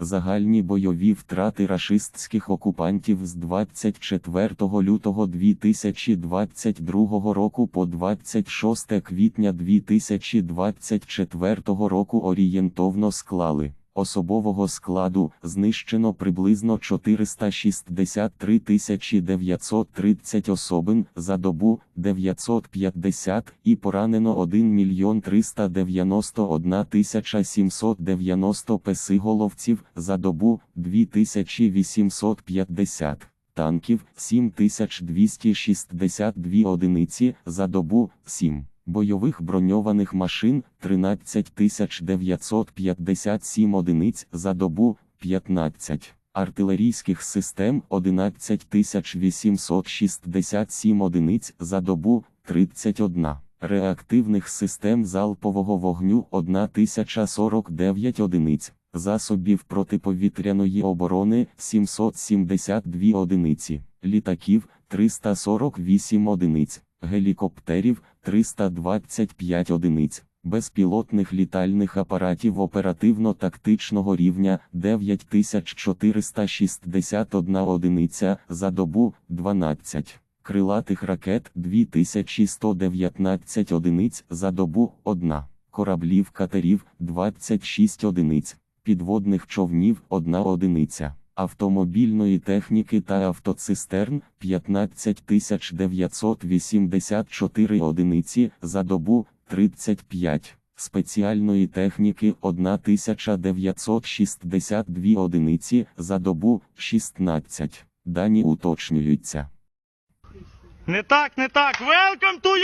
Загальні бойові втрати рашистських окупантів з 24 лютого 2022 року по 26 квітня 2024 року орієнтовно склали. Особового складу знищено приблизно 463 930 особин за добу 950 і поранено 1 мільйон 391 790 песиголовців за добу 2850 танків 7262 одиниці за добу 7. Бойових броньованих машин 13957 одиниць за добу 15, артилерійських систем 11867 одиниць за добу 31, реактивних систем залпового вогню 1049 одиниць, засобів протиповітряної оборони 772 одиниці, літаків 348 одиниць, гелікоптерів 325 одиниць, безпілотних літальних апаратів оперативно-тактичного рівня 9461 одиниця за добу 12, крилатих ракет 2119 одиниць за добу 1, кораблів катерів 26 одиниць, підводних човнів 1 одиниця автомобільної техніки та автоцистерн 15984 одиниці за добу 35, спеціальної техніки 1962 одиниці за добу 16. Дані уточнюються. Не так, не так. Welcome to